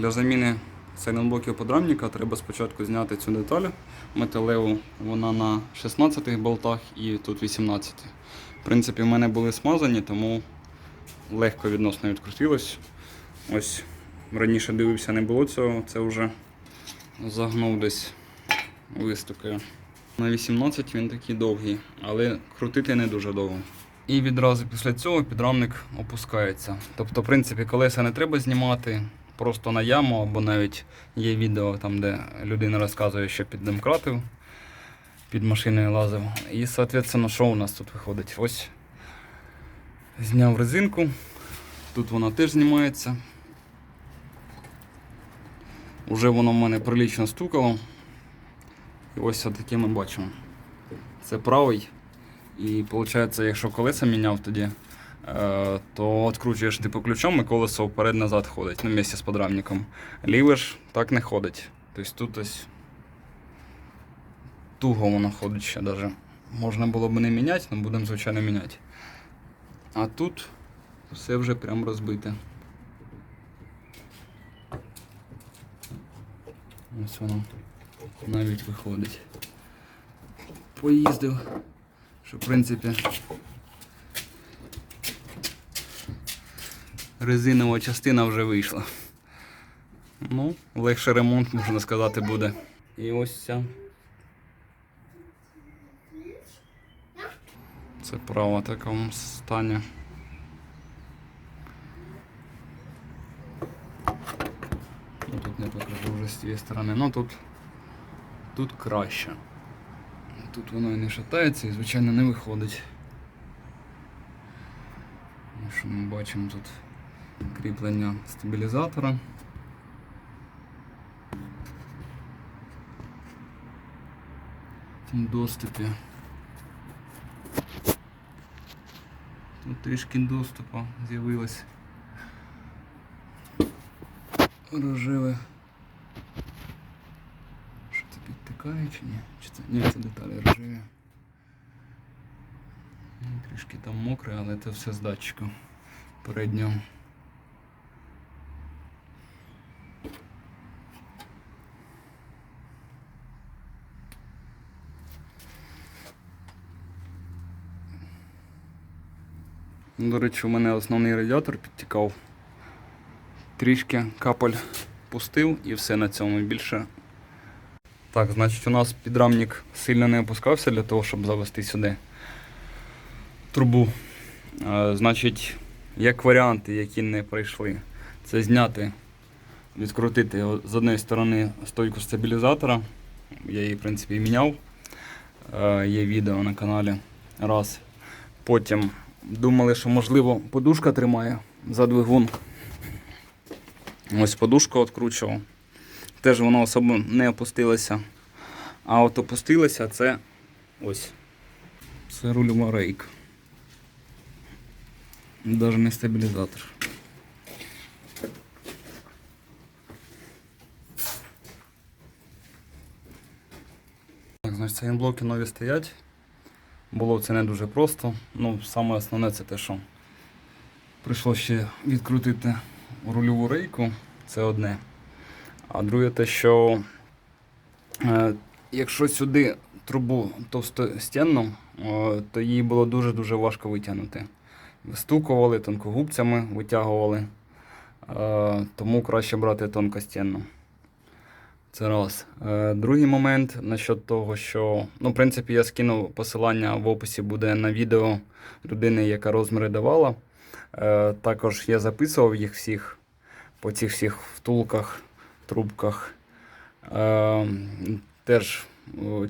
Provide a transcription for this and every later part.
для заміни сайлентблоків подрамника треба спочатку зняти цю деталь металеву. Вона на 16 болтах і тут 18. В принципі, в мене були смазані, тому легко відносно відкрутилось. Ось раніше дивився, не було цього, це вже загнув десь вистукою. На 18 він такий довгий, але крутити не дуже довго. І відразу після цього підрамник опускається. Тобто, в принципі, колеса не треба знімати просто на яму, або навіть є відео там, де людина розказує, що під домкратив, під машиною лазив. І, соответственно, що у нас тут виходить? Ось зняв резинку. Тут вона теж знімається. Уже воно в мене прилично стукало. І ось таке ми бачимо. Це правий. І виходить, якщо колеса міняв тоді, то відкручуєш типу ключом і колесо вперед-назад ходить, ну, вместе з подрамником. Ліве ж так не ходить. Тобто тут ось туго воно ходить ще даже. Можна було б не міняти, але будемо звичайно міняти. А тут все вже прям розбите. Ось воно навіть виходить. Поїздив, що в принципі резинова частина вже вийшла. Ну, легше ремонт, можна сказати, буде. І ось ця. Це права такому стані. Ну, тут не покажу вже з цієї сторони. Ну тут, тут краще. Тут воно і не шатається і, звичайно, не виходить. Що ми бачимо тут кріплення стабілізатора. Доступі. Тут трішки доступу з'явилось. Рожеве. Що це підтикає чи ні? Чи це? Ні, це деталі рожеві. Ну, Трішки там мокре, але це все з датчика переднього. До речі, у мене основний радіатор підтікав. Трішки капель пустив і все на цьому більше. Так, значить у нас підрамник сильно не опускався для того, щоб завести сюди трубу. Е, Значить, як варіанти, які не пройшли, це зняти, відкрутити з однієї сторони стойку стабілізатора. Я її, в принципі, і міняв. Е, Є відео на каналі. Раз. Потім думали, що можливо подушка тримає за двигун. Ось подушку відкручував. Теж воно особо не опустилося. А от опустилося це ось. Це рульова рейка. Навіть не стабілізатор. Так, значить, блоки нові стоять. Було це не дуже просто. Ну, саме основне це те, що прийшло ще відкрутити рульову рейку. Це одне. А друге те, що е, якщо сюди трубу товстостінну, е, то її було дуже-дуже важко витягнути. Вистукували, тонкогубцями витягували. Е, тому краще брати тонкостінну. Це раз. Е, другий момент насчет того, що, ну, в принципі, я скину посилання в описі буде на відео людини, яка розміри давала. Е, також я записував їх всіх по цих всіх втулках, трубках. Е, теж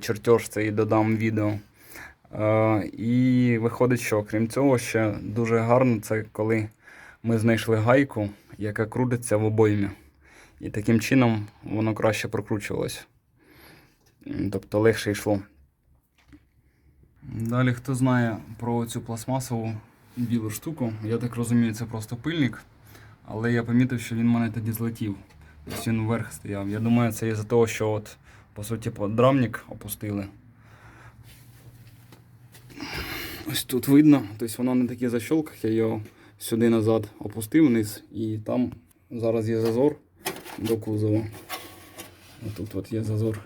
чертеж цей додам відео. І виходить, що крім цього, ще дуже гарно це коли ми знайшли гайку, яка крутиться в обоймі. І таким чином воно краще прокручувалось. Тобто легше йшло. Далі, хто знає про цю пластмасову білу штуку, я так розумію, це просто пильник. Але я помітив, що він в мене тоді злетів. Тобто він вверх стояв. Я думаю, це із-за того, що от, по суті, подрамник опустили. Ось тут видно, тобто воно на таких защолках, я його сюди назад опустив вниз, і там зараз є зазор. До кузова. Тут от є зазор.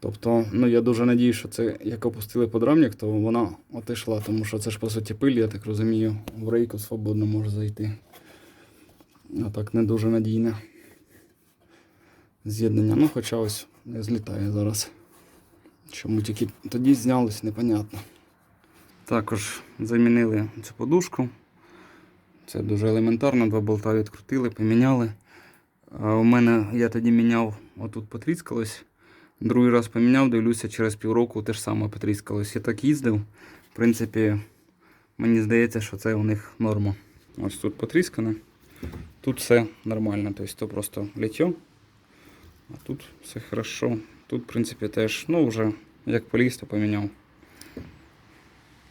Тобто, ну я дуже надію, що це як опустили подрамник, то вона отійшла, тому що це ж по суті пиль, я так розумію, в рейку свободно може зайти. А так не дуже надійне з'єднання. Ну, хоча ось не злітає зараз. Чому тільки тоді знялось, непонятно. Також замінили цю подушку. Це дуже елементарно, два болта відкрутили, поміняли. У мене я тоді міняв, отут потріскалось. Другий раз поміняв, дивлюся, через півроку те ж саме потріскалось. Я так їздив. В принципі, мені здається, що це у них норма. Ось тут потріскане. Тут все нормально. Тобто то просто літьо. А тут все хорошо. Тут, в принципі, теж, ну, вже як поліз, то поміняв.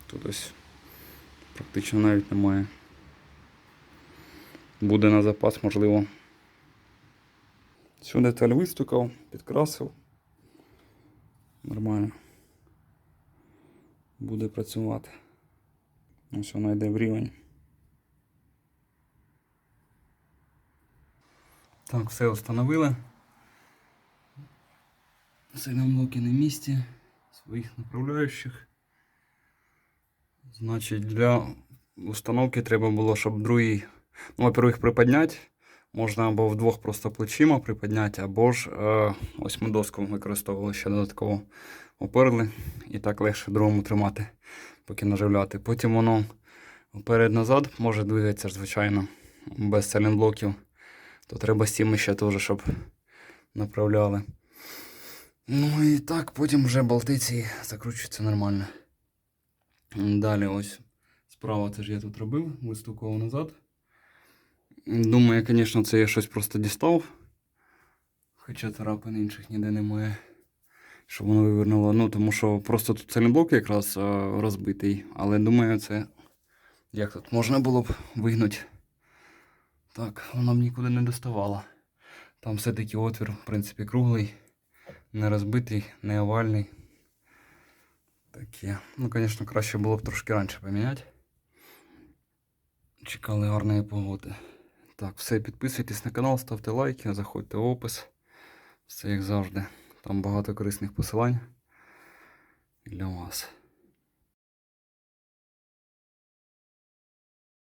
Тут ось практично навіть немає. Буде на запас, можливо. Цю деталь вистукав, підкрасив. Нормально. Буде працювати. Ось вона йде в рівень. Так, все встановили. Сигнал-блоки на місці своїх направляючих. Значить, для установки треба було, щоб другий, ну, во-первых, приподняти. Можна або вдвох просто плечима приподняти, або ж е, ось ми доску використовували ще додатково оперли і так легше другому тримати, поки наживляти. Потім воно вперед-назад може двигатися, звичайно, без сайлентблоків. То треба стіми ще теж, щоб направляли. Ну і так, потім вже болти ці закручуються нормально. Далі ось справа це ж я тут робив, вистукував назад. Думаю, звісно, це я щось просто дістав. Хоча царапин інших ніде немає. Щоб воно вивернуло. Ну, тому що просто тут цилінблок якраз а, розбитий. Але думаю, це. Як тут можна було б вигнути. Так, воно б нікуди не доставало. Там все-таки отвір, в принципі, круглий, не розбитий, не овальний. Таке. Ну, звісно, краще було б трошки раніше поміняти. Чекали гарної погоди. Так, все, підписуйтесь на канал, ставте лайки, заходьте в опис. Все як завжди. Там багато корисних посилань для вас.